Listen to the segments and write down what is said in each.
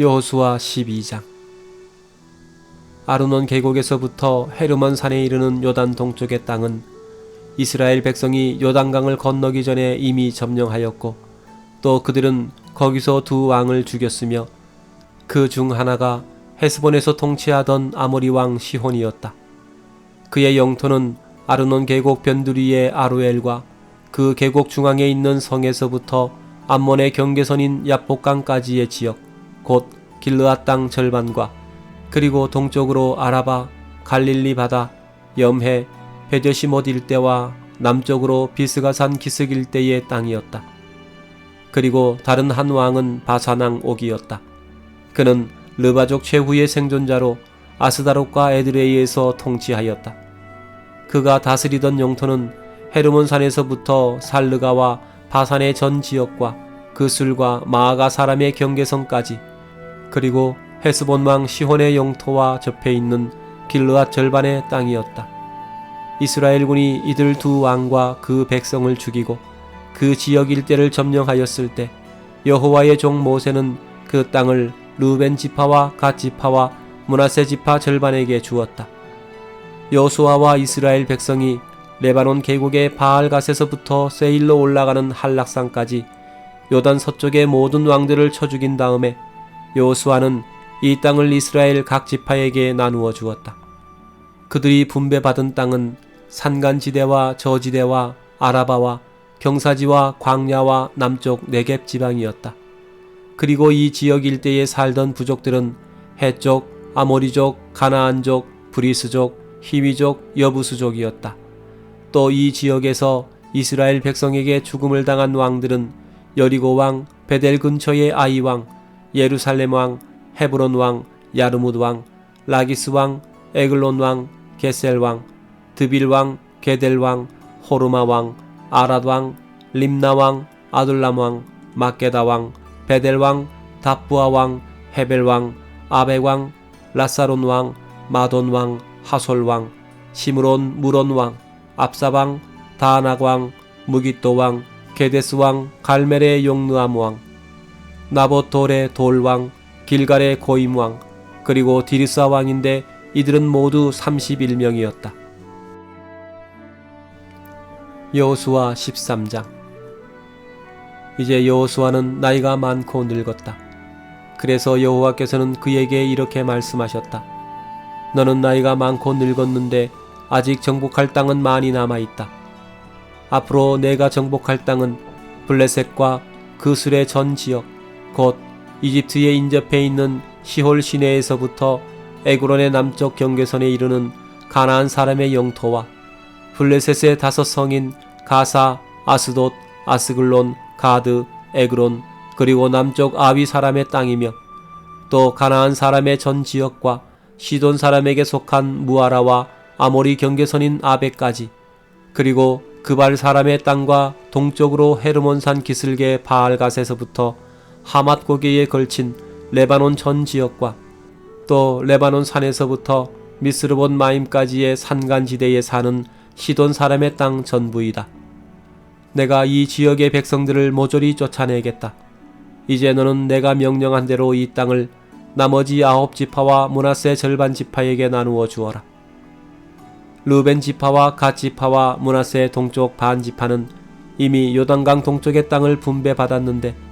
여호수아 12장 아르논 계곡에서부터 헤르몬 산에 이르는 요단 동쪽의 땅은 이스라엘 백성이 요단강을 건너기 전에 이미 점령하였고 또 그들은 거기서 두 왕을 죽였으며 그 중 하나가 헤스본에서 통치하던 아모리 왕 시혼이었다. 그의 영토는 아르논 계곡 변두리의 아루엘과 그 계곡 중앙에 있는 성에서부터 암몬의 경계선인 야복강까지의 지역, 곧 길르앗 땅 절반과 그리고 동쪽으로 아라바, 갈릴리 바다, 염해, 베데시못 일대와 남쪽으로 비스가산 기슭 일대의 땅이었다. 그리고 다른 한 왕은 바사낭 옥이었다. 그는 르바족 최후의 생존자로 아스다롯과 에드레이에서 통치하였다. 그가 다스리던 영토는 헤르몬 산에서부터 살르가와 바산의 전 지역과 그 술과 마아가 사람의 경계선까지 그리고 헤스본 왕 시혼의 영토와 접해 있는 길르앗 절반의 땅이었다. 이스라엘 군이 이들 두 왕과 그 백성을 죽이고 그 지역 일대를 점령하였을 때 여호와의 종 모세는 그 땅을 루벤 지파와 갓 지파와 문하세 지파 절반에게 주었다. 여수아와 이스라엘 백성이 레바논 계곡의 바알갓에서부터 세일로 올라가는 한락산까지 요단 서쪽의 모든 왕들을 쳐 죽인 다음에 여호수아는 이 땅을 이스라엘 각 지파에게 나누어 주었다. 그들이 분배받은 땅은 산간지대와 저지대와 아라바와 경사지와 광야와 남쪽 네겝 지방이었다. 그리고 이 지역 일대에 살던 부족들은 해쪽, 아모리족, 가나안족, 브리스족, 히위족, 여부수족이었다. 또 이 지역에서 이스라엘 백성에게 죽음을 당한 왕들은 여리고 왕, 베델 근처의 아이 왕, 예루살렘 왕, 헤브론 왕, 야르뭇 왕, 라기스 왕, 에글론 왕, 게셀 왕, 드빌 왕, 게델 왕, 호르마 왕, 아랏 왕, 림나 왕, 아둘람 왕, 마게다 왕, 베델 왕, 답부아 왕, 헤벨 왕, 아벡 왕, 라사론 왕, 마돈 왕, 하솔 왕, 시므론 무론 왕, 압사 왕, 다낙 왕, 무기또 왕, 게데스 왕, 갈멜의 용느암 왕, 나보톨의 돌왕, 길갈의 고임왕, 그리고 디리사 왕인데 이들은 모두 31명이었다. 여호수아 13장 이제 여호수아는 나이가 많고 늙었다. 그래서 여호와께서는 그에게 이렇게 말씀하셨다. 너는 나이가 많고 늙었는데 아직 정복할 땅은 많이 남아 있다. 앞으로 내가 정복할 땅은 블레셋과 그 술의 전 지역, 곧 이집트에 인접해 있는 시홀 시내에서부터 에그론의 남쪽 경계선에 이르는 가나안 사람의 영토와 블레셋의 다섯 성인 가사, 아스돗, 아스글론, 가드, 에그론 그리고 남쪽 아위 사람의 땅이며 또 가나안 사람의 전 지역과 시돈 사람에게 속한 무아라와 아모리 경계선인 아베까지 그리고 그발 사람의 땅과 동쪽으로 헤르몬산 기슭의 바알갓에서부터 하맛 고개에 걸친 레바논 전 지역과 또 레바논 산에서부터 미스르본 마임까지의 산간지대에 사는 시돈 사람의 땅 전부이다. 내가 이 지역의 백성들을 모조리 쫓아내겠다. 이제 너는 내가 명령한 대로 이 땅을 나머지 아홉 지파와 문하세 절반 지파에게 나누어 주어라. 루벤 지파와 갓 지파와 문하세 동쪽 반 지파는 이미 요단강 동쪽의 땅을 분배받았는데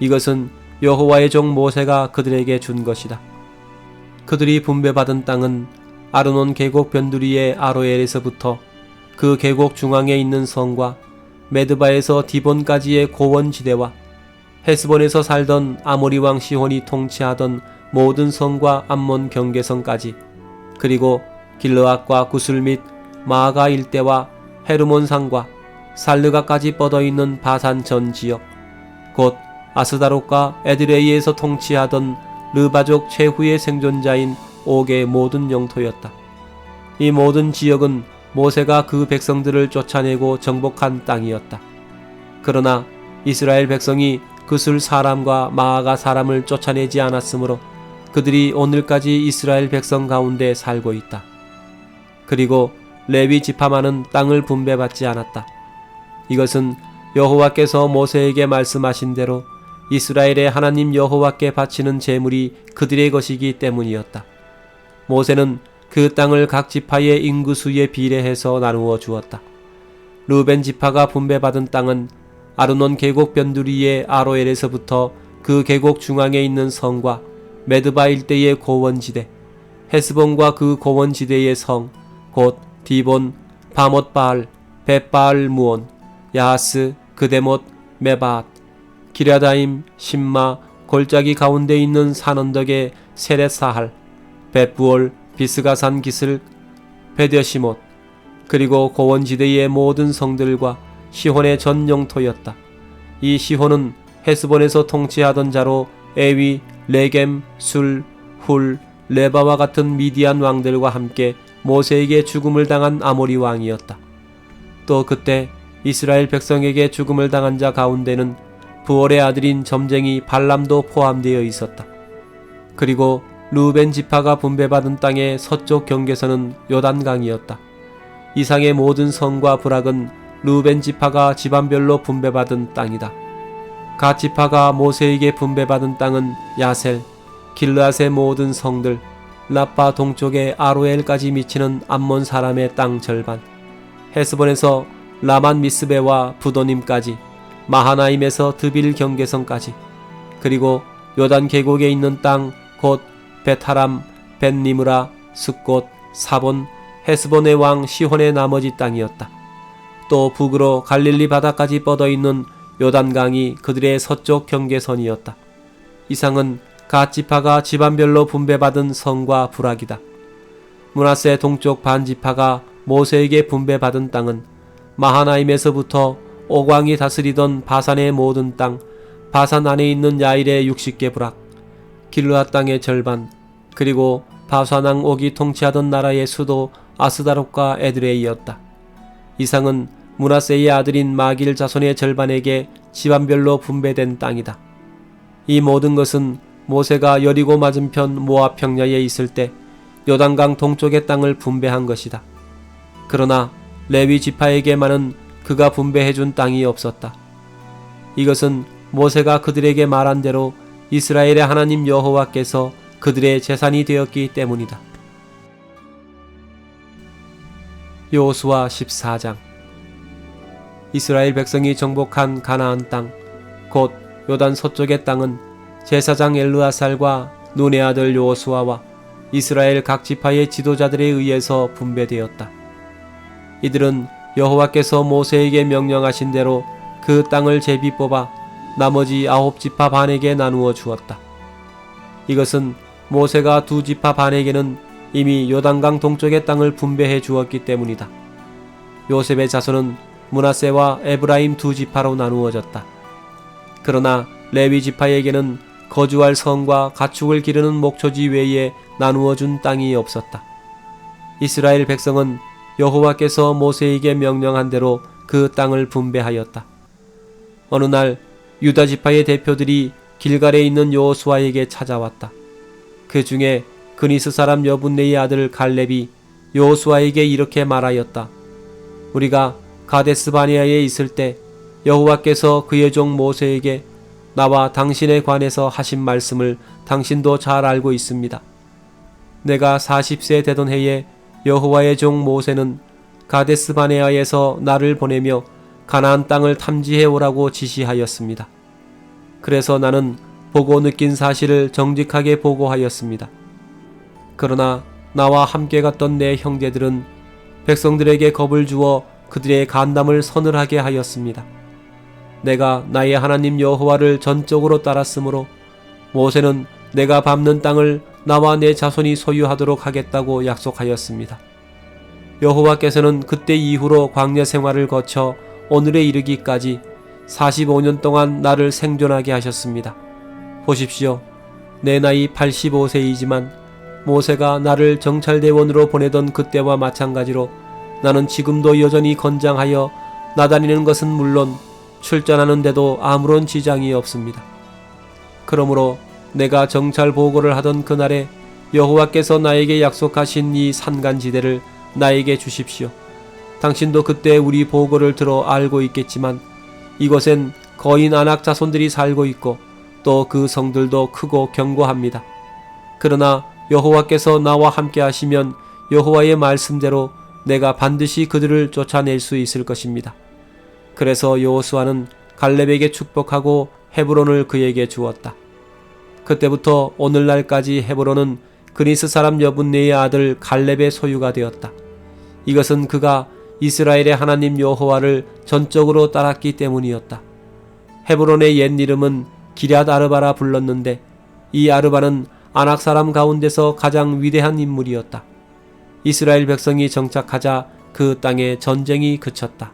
이것은 여호와의 종 모세가 그들에게 준 것이다. 그들이 분배받은 땅은 아르논 계곡 변두리의 아로엘에서부터 그 계곡 중앙에 있는 성과 메드바에서 디본까지의 고원 지대와 헤스본에서 살던 아모리 왕 시혼이 통치하던 모든 성과 암몬 경계선까지 그리고 길르앗과 구슬 및 마아가 일대와 헤르몬 산과 살르가까지 뻗어 있는 바산 전 지역 곧 아스다롯과 에드레이에서 통치하던 르바족 최후의 생존자인 옥의 모든 영토였다. 이 모든 지역은 모세가 그 백성들을 쫓아내고 정복한 땅이었다. 그러나 이스라엘 백성이 그술 사람과 마아가 사람을 쫓아내지 않았으므로 그들이 오늘까지 이스라엘 백성 가운데 살고 있다. 그리고 레위 지파만은 땅을 분배받지 않았다. 이것은 여호와께서 모세에게 말씀하신 대로 이스라엘의 하나님 여호와께 바치는 제물이 그들의 것이기 때문이었다. 모세는 그 땅을 각 지파의 인구수에 비례해서 나누어 주었다. 루벤 지파가 분배받은 땅은 아르논 계곡 변두리의 아로엘에서부터 그 계곡 중앙에 있는 성과 메드바 일대의 고원지대, 헤스본과 그 고원지대의 성, 곧 디본, 바못바알, 벳바알 무온, 야하스, 그데못, 메바앗, 기랴다임, 심마, 골짜기 가운데 있는 산언덕의 세렛사할, 벳부올, 비스가산 기슬, 베드시못, 그리고 고원지대의 모든 성들과 시혼의 전 영토였다. 이 시혼은 헤스본에서 통치하던 자로 에위, 레겜, 술, 훌, 레바와 같은 미디안 왕들과 함께 모세에게 죽음을 당한 아모리 왕이었다. 또 그때 이스라엘 백성에게 죽음을 당한 자 가운데는 부월의 아들인 점쟁이 발람도 포함되어 있었다. 그리고 루벤 지파가 분배받은 땅의 서쪽 경계선은 요단강이었다. 이상의 모든 성과 부락은 루벤 지파가 집안별로 분배받은 땅이다. 갓 지파가 모세에게 분배받은 땅은 야셀, 길르앗의 모든 성들, 라파 동쪽의 아로엘까지 미치는 암몬 사람의 땅 절반, 헤스본에서 라만 미스베와 부도님까지, 마하나임에서 드빌 경계선까지, 그리고 요단 계곡에 있는 땅 곧 베타람, 벤니무라, 스꽃, 사본, 헤스본의 왕 시혼의 나머지 땅이었다. 또 북으로 갈릴리 바다까지 뻗어 있는 요단강이 그들의 서쪽 경계선이었다. 이상은 갓 지파가 집안별로 분배받은 성과 부락이다. 문하세 동쪽 반 지파가 모세에게 분배받은 땅은 마하나임에서부터 오광이 다스리던 바산의 모든 땅, 바산 안에 있는 야일의 60개 부락, 길르앗 땅의 절반, 그리고 바산왕 옥이 통치하던 나라의 수도 아스다롯과 에드레이였다. 이상은 문하세의 아들인 마길 자손의 절반에게 집안별로 분배된 땅이다. 이 모든 것은 모세가 여리고 맞은편 모압 평야에 있을 때 요단강 동쪽의 땅을 분배한 것이다. 그러나 레위 지파에게만은 그가 분배해 준 땅이 없었다. 이것은 모세가 그들에게 말한 대로 이스라엘의 하나님 여호와께서 그들의 재산이 되었기 때문이다. 요수와 14장 이스라엘 백성이 정복한 가나안 땅, 곧 요단 서쪽의 땅은 제사장 엘르아살과 눈의 아들 요수아와 이스라엘 각 지파의 지도자들에 의해서 분배되었다. 이들은 여호와께서 모세에게 명령하신 대로 그 땅을 제비 뽑아 나머지 아홉 지파 반에게 나누어 주었다. 이것은 모세가 두 지파 반에게는 이미 요단강 동쪽의 땅을 분배해 주었기 때문이다. 요셉의 자손은 문하세와 에브라임 두 지파로 나누어졌다. 그러나 레위 지파에게는 거주할 성과 가축을 기르는 목초지 외에 나누어 준 땅이 없었다. 이스라엘 백성은 여호와께서 모세에게 명령한 대로 그 땅을 분배하였다. 어느 날 유다 지파의 대표들이 길갈에 있는 여호수아에게 찾아왔다. 그 중에 그니스 사람 여분네의 아들 갈렙이 여호수아에게 이렇게 말하였다. 우리가 가데스 바니아에 있을 때 여호와께서 그의 종 모세에게 나와 당신에 관해서 하신 말씀을 당신도 잘 알고 있습니다. 내가 40세 되던 해에 여호와의 종 모세는 가데스 바네아에서 나를 보내며 가나안 땅을 탐지해 오라고 지시하였습니다. 그래서 나는 보고 느낀 사실을 정직하게 보고하였습니다. 그러나 나와 함께 갔던 내 형제들은 백성들에게 겁을 주어 그들의 간담을 서늘하게 하였습니다. 내가 나의 하나님 여호와를 전적으로 따랐으므로 모세는 내가 밟는 땅을 나와 내 자손이 소유하도록 하겠다고 약속하였습니다. 여호와께서는 그때 이후로 광야 생활을 거쳐 오늘에 이르기까지 45년 동안 나를 생존하게 하셨습니다. 보십시오. 내 나이 85세이지만 모세가 나를 정찰대원으로 보내던 그때와 마찬가지로 나는 지금도 여전히 건장하여 나다니는 것은 물론 출전하는데도 아무런 지장이 없습니다. 그러므로 내가 정찰 보고를 하던 그날에 여호와께서 나에게 약속하신 이 산간지대를 나에게 주십시오. 당신도 그때 우리 보고를 들어 알고 있겠지만 이곳엔 거인 안악 자손들이 살고 있고 또 그 성들도 크고 견고합니다. 그러나 여호와께서 나와 함께 하시면 여호와의 말씀대로 내가 반드시 그들을 쫓아낼 수 있을 것입니다. 그래서 여호수아는 갈렙에게 축복하고 헤브론을 그에게 주었다. 그때부터 오늘날까지 헤브론은 그니스 사람 여분네의 아들 갈렙의 소유가 되었다. 이것은 그가 이스라엘의 하나님 여호와를 전적으로 따랐기 때문이었다. 헤브론의 옛 이름은 기럇 아르바라 불렀는데 이 아르바는 아낙 사람 가운데서 가장 위대한 인물이었다. 이스라엘 백성이 정착하자 그 땅에 전쟁이 그쳤다.